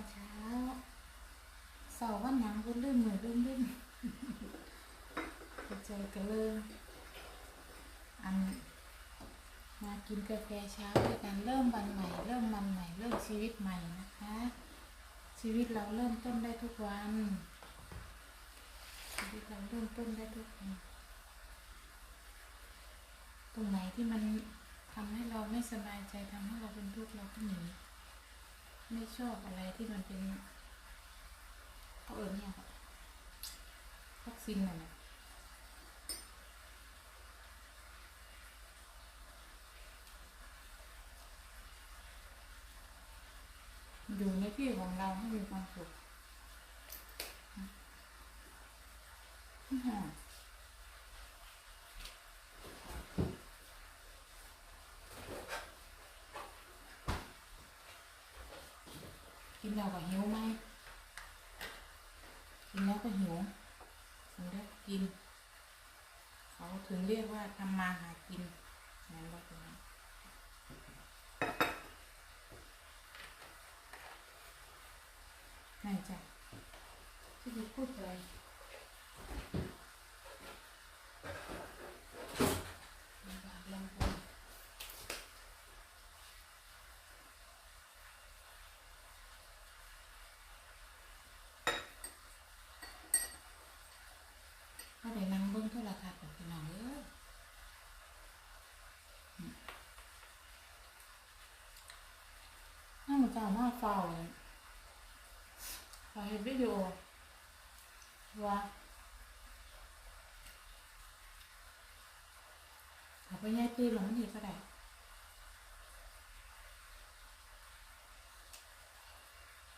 อนเช้าสาร์วันยังก็ลื่นมือนลื่นลื่นเจอกันเลยอันมากินกาแฟเช้าด้วยกันเริ่มวันใหม่ เริ่มวันใหม่ เริ่มชีวิตใหม่นะคะ ชีวิตเราเริ่มต้นได้ทุกวัน ชีวิตเราเริ่มต้นได้ทุกวันตรงไหนที่มันทำให้เราไม่สบายใจทำให้เราเป็นทุกข์เราก็หนี ไม่ชอบอะไรที่มันเป็นเขาเอิญเนี่ยค่ะวัคซีนน่ะนะอยู่ในที่ของเราให้มีความสุขอืม กินแล้วก็หิวไหม กินแล้วก็หิว ถึงได้กิน เขาถึงเรียกว่าทำมาหากินนั่นว่าเป็นนั้นนั่นจ้ะที่พูดไปลำบากลำบน ถ้าได้นั่งเบิ่งโทรทัศน์กับพี่น้องเอ้ยอืมนั่ง เจ้ามาเฝ้าเขอเห็นวิดีโอว่าเขาไปแย่ตีหลงนี่ก็ได้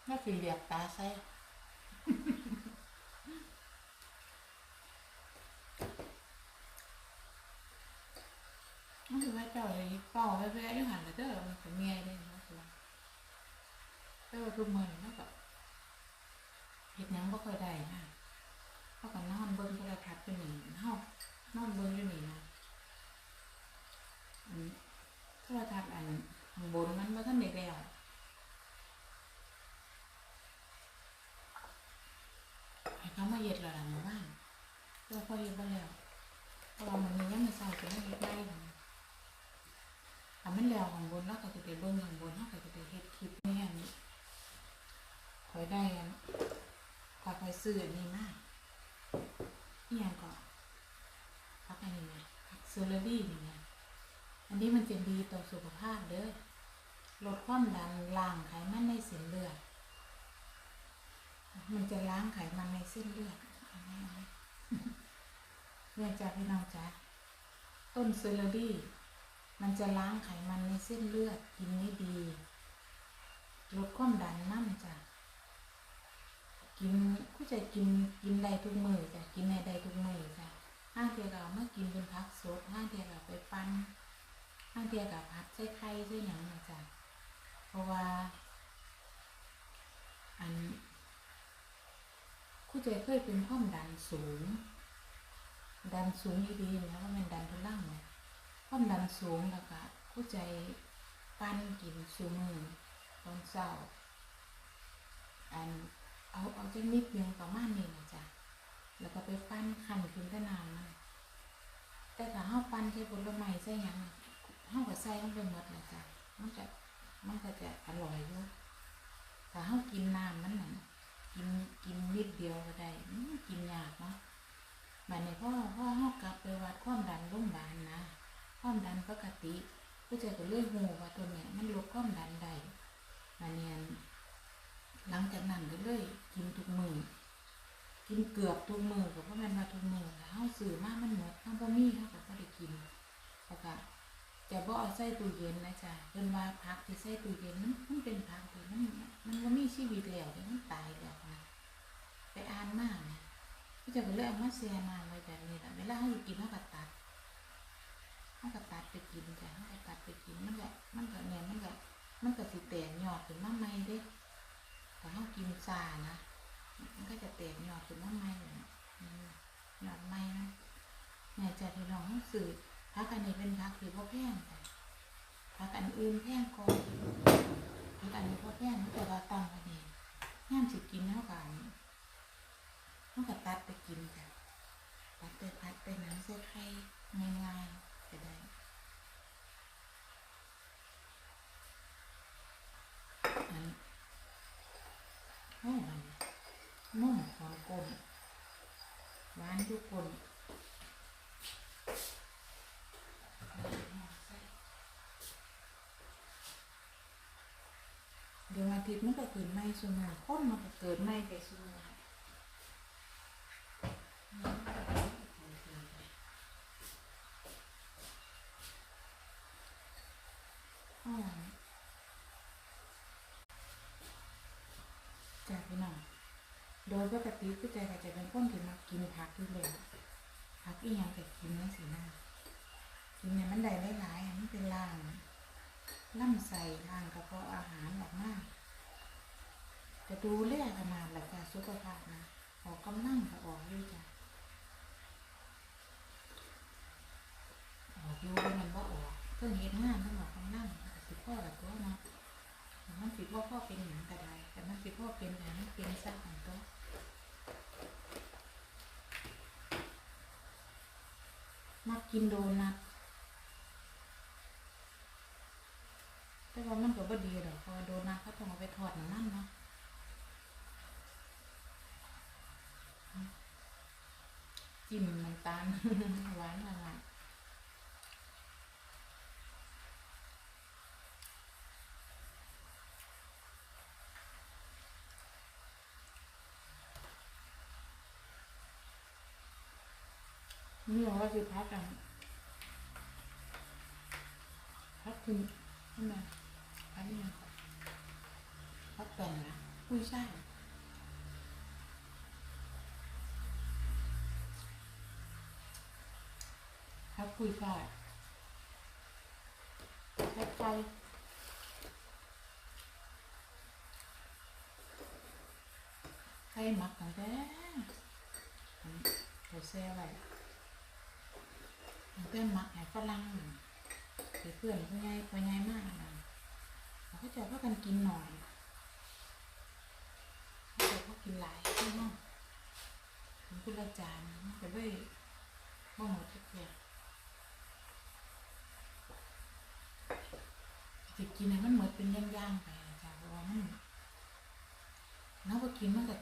น่าสีเหลียกตาใส่มันคือว่าเจ้าเลยเป่าแว่ๆอยู่หันแล้วเด้อมันก็เมียได้เนาะคือว่า แต่ว่าทุกมือนี่มันก็เฮ็ดหยังบ่ค่อยได้นะเขาะก็นอนเบิ่งโทรทัศน์อยู่นี่เฮานอนเบิ่งอยู่นี่นะอันโทรทัศน์อันข้างบนมันบ่ทันได้แล้วให้เขามาเฮ็ดแล้วล่ะหมู่บ้านแต่ว่าเขาเฮ็ดบ่แล้วเพราะว่ามันมียังไม่ใส่ก็ไม่เฮ็ดได้นะทำมันแล้วของบนแล้วก็จะไปเบิ้งของบนแล้วก็จะไปเฮ็ดคลิปนี่อันนี้ คอยได้อันคอยคอยซื้ออันนี้มากนี่ยังก็พักอันนี้ไงพักเซอร์รี่นี่ไงอันนี้มันจะดีต่อสุขภาพเด้อลดความดันล้างไขมันในเส้นเลือด มันจะล้างไขมันในเส้นเลือดเนี่ยจ้าพี่น้องจ้าต้นเซอร์รี่ มันจะล้างไขมันในเส้นเลือดกินได้ดี ลดความดันน้ำจ้ะ จะกินกินได้ทุกมือจ้ะกินในได้ทุกมือจ้ะห้าเทียกับเมื่อกินเป็นพักสดห้าเทียกับไปปั้นห้าเทียกับพัดใช้ไข่ใช้หนังนะจ้ะเพราะว่า อันกูจเคยเป็นความดันสูง ดันสูงดีๆนะว่ามันดันทุลังเนี่ยความดันสูงแล้วก็ผู้ใจปั้นกินสูมือตอนเช้าอัน เอาเอาจังนิดเดียวประมาณนี้นะจ๊ะแล้วก็ไปปั้นขันขึ้นได้นานมันแต่ถ้าเฮาปั้นใช้ผลไม้ใส่ยังเฮาก็ใส่ลงไปหมดนะจ๊ะมันจะมันก็จะอร่อยอยู่ถ้าเฮากินน้ำมันนะกินกินนิดเดียวก็ได้กินยากเนาะบัดนี้พ่อพ่อเฮากลับไปวัดความดันรงพยาบาลนะความดันปกติผู้ใจก็เลื่อยหูว่าตัวเนี้ยมันลดความดันได้มาเนียนหลังจากนั้นก็เลย กินทุกมือกินเกือบทุกมือก็เพราะมันมาทุกมือแล้วเฮาซื้อมากมันหมดเฮาบ่มีเฮาก็บ่ได้กินแล้วก็จะบ่เอาใส่ตู้เย็นนะจ๊ะเพิ่นว่าผักที่ใส่ตู้เย็นมันมันเป็นผักที่มันมันบ่มีชีวิตแล้วเดี๋ยวมันตายแล้วนะไปอ่านมาเนี่ยผู้ใจก็เลยเอามาแช่น้ำไว้แบบนี้ล่ะเวลาเฮาสิกินเฮาก็ตัดมันก็ตัดไปกินจ้ะมันก็ตัดไปกินมันก็มันก็เนี่ยมันก็มันก็สิแตกยอดขึ้นมาใหม่เด้ ถ้าเฮากินซานะ มันก็จะเตกยอดถึงน้ำไม่เลยนะอืมยอดไม่นะเนี่ยจะที่น้องสื่อพักอันนี้เป็นพักที่บ่แพงแต่พักอันอื่นแพงก่อนพักอันนี้บ่แพงแต่ว่าตังค์อันนี้ย่ามสิกินเท่ากันเท่ากับตัดไปกินกันตัดไปพัดไปน้ำใส่ไข่ง่ายๆจะได้อัน โอ้มันนุ่มหอมกลมหวานทุกคนเดี๋ยวอาทิตย์มันก็เกิดไม่สุนาคนมันก็เกิดไม่ไปสุนาอ๋อจ้าพี่น้องโด ยปกติผู้ใจก็จะเป็นคนที่มักกินผักอยู่แล้วผักอีหยังก็กินนั่นสินะกินเนี่ยมันได้หลายๆอะมันเป็นล่างล่ำใส่ล่างกระเพาะอาหารออกมาจะดูแลขนาดละจ้ะสุขภาพนะออกกำลังก็ออกอยู่จ้ะออกอยู่เป็นมันว่าออกเพิ่งเห็นงานเพิ่งออกกำลังสิพ่อละตัวเนาะมันสิพ่อพ่อเป็นอย่างก็ได้แต่มันสิพ่อเป็นอย่างนั้เป็นซะของตัว มักกินโดนัทแต่ว่ามันก็บ่ดีดอกเพราะว่าโดนัทเขาต้องเอาไปทอดน้ำมันเนาะจิ้มน้ำตาลหวานอะไร นี่เราคือพักกันพักถึงใช่ไหมพักยังพักต่งนะกุ้ยช่ายพักกุ้ยช่ายพักไฟไข่หมักตั้งแต่เราแซ่ไว้ ตั้งแต่หมักให้ฝรั่งหรือเพื่อนผู้ใหญ่ผู้ใหญ่มากนะเขาก็จะพากันกินหน่อยเขาจะพากินหลายใช่ไหมถึงกุละจานมันก็เลยบ่หมดทุกอย่างจะกินให้มันเหมดเป็นย่างๆไปนะจ้ะเพราะว่ามันน้าพอกินมันก็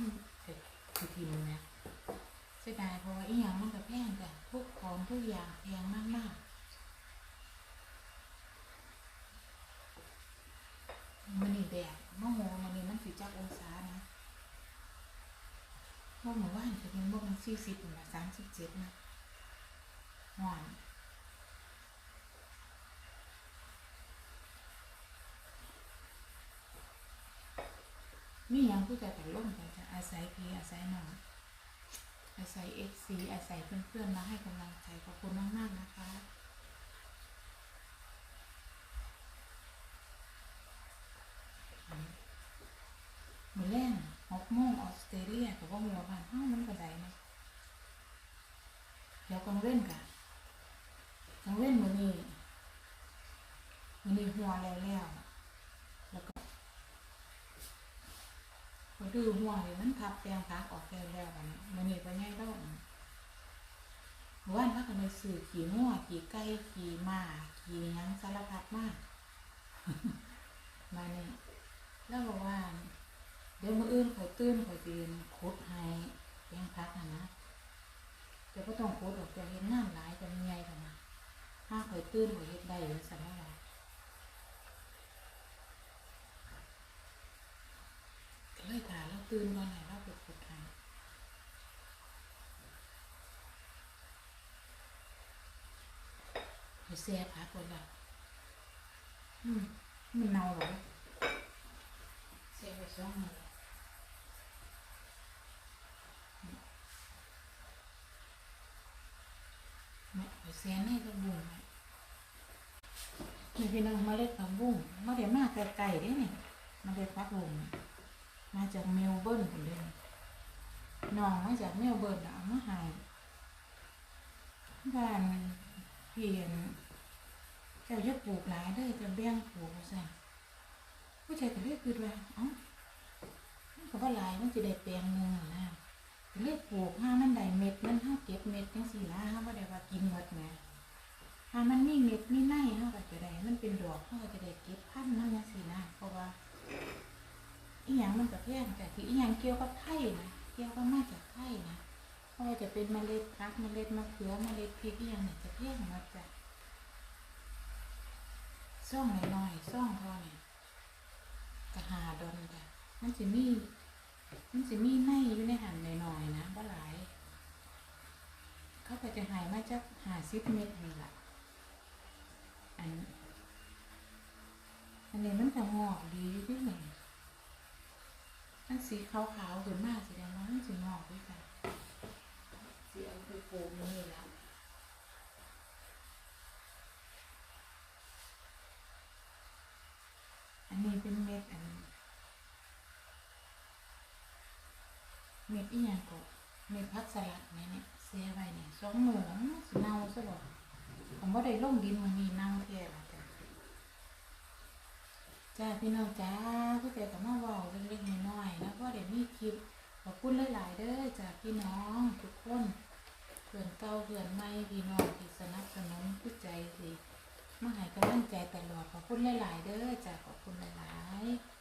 มันเกิดคือทิมเนี่ยเสียดายเพราะว่าอีหยังมันก็แพงจ้ะทุก ของทุกอย่างแพงมากๆมันนี่แดดมะโมมันนี่มันสิจักองศานะเมื่อเมื่อวาจะเป็นพวกมันสี่สิบหรือสามสิบเจ็ดนะห่อนมีหยังผู้ใจแต่ล่มแต่จะอาศัยพี่อาศัยน้อง อาศัยเอฟซีอาศัยเพื่อนๆมาให้กำลังใจขอบคุณมากๆนะคะมือแรงหกโมงออสเตรเลียกับว่ามัวบ้านห้องมันก็ได้นะเดี๋ยวกังเว้นกะกังเว้นมือนี้มือนี้หัวแล้วแล้วแล้วก็ พอดื้อหัวเลยมันทับแปลงพักออกแล้วแล้วกันมือนี้ไปง่ายแล้วเมื่อวานพักกันในสื่อขี่งัวขี่ไก่ขี่ม้าขี่ยังสารพัดมากมาเนี่ยแล้วบอกว่า เดี๋ยวมืออื่นข่อยตื้นข่อยเตีนคุดให้แปลงพักนะนะแต่ก็ต้องคุดออกจะเห็นงานหลายจะมีไงกันนะถ้าข่อยตื้นข่อยเฮ็ดได้หรือสั่นอะไรก็เลยถาม ตื่นก่อนไหนเราไปคุดให้ข่อยแซ่พักก่อนละอืมมันเน่าเหรอแซ่ไปสองมือไม่ไปเสียในกระบุงนี่พี่น้องเมาเล็ดผักบุ้งมาเดี๋ยวมาไกลๆเด้เนี่ยมาเล็ดผักบุ้ง มาจากเมลเบิร์นคนเดียวน้องมาจากเมลเบิร์นอะเอามาหายบ้านเพียนเจ้าจะปลูกหลายเด้จะแบ่งปลูกสั่นผู้ชายก็เลยคิดว่าเอ้าก็บ่หลายมันสิได้แปลงหนึ่งอะนะก็เลยปลูกห้ามันได้เม็ดมันเฮาเก็บเม็ดจังซี่นะเฮาบ่าได้ว่ากินหมดแหมถ้ามันมีเม็ดมีในเฮาก็จะได้มันเป็นดอกเฮาก็จะได้เก็บพันธุ์มันจังซี่นะเพราะว่า อีหยังมันก็แพงแต่ที่อีหยังเกี่ยวกับไข่นะเกี่ยวกับมาจากไข่นะเพราะว่าจะเป็นเมล็ดพักเมล็ดมะเขือเมล็ดพริกอีหยังเนี่ยจะแพงมดจ้ะซ่องหน้อยๆซ่องเท่านี้ก็หาดอนจ้ะมันสิมีมันสิมีในอยู่ในหันหน่อยๆนะบ่หลาย เขาก็จะหายมาจากหาสิบเม็ดนี่แหละอันอันนี้มันจะงอกดีอยู่ที่ไหน สีขาวๆขึ้นมาสีแดงมันสิงอกด้วยกันสีเอาไปปลูกนี่แหละอันนี้เป็นเม็ดอันเม็ดอีหยังก็เม็ดพักสลัดเนี่ยเนี่ยเสียไว้เนี่ยสองมือแล้วมันสิเน่าซะบ่ผมว่าได้ลงดินมันมีเน่าแท้ จ้าพี่น้องจ้าผู้ใจก็มาเว้าเล็กๆน้อยๆนะเพราะเดี๋ยวมีคลิปขอบคุณหลายๆเด้อจากพี่น้องทุกคนเพื่อนเก่าเพื่อนใหม่พี่น้องที่สนับสนุนผู้ใจสิมาให้กำลังใจตลอดขอบคุณหลายๆเด้อจากขอบคุณหลายๆ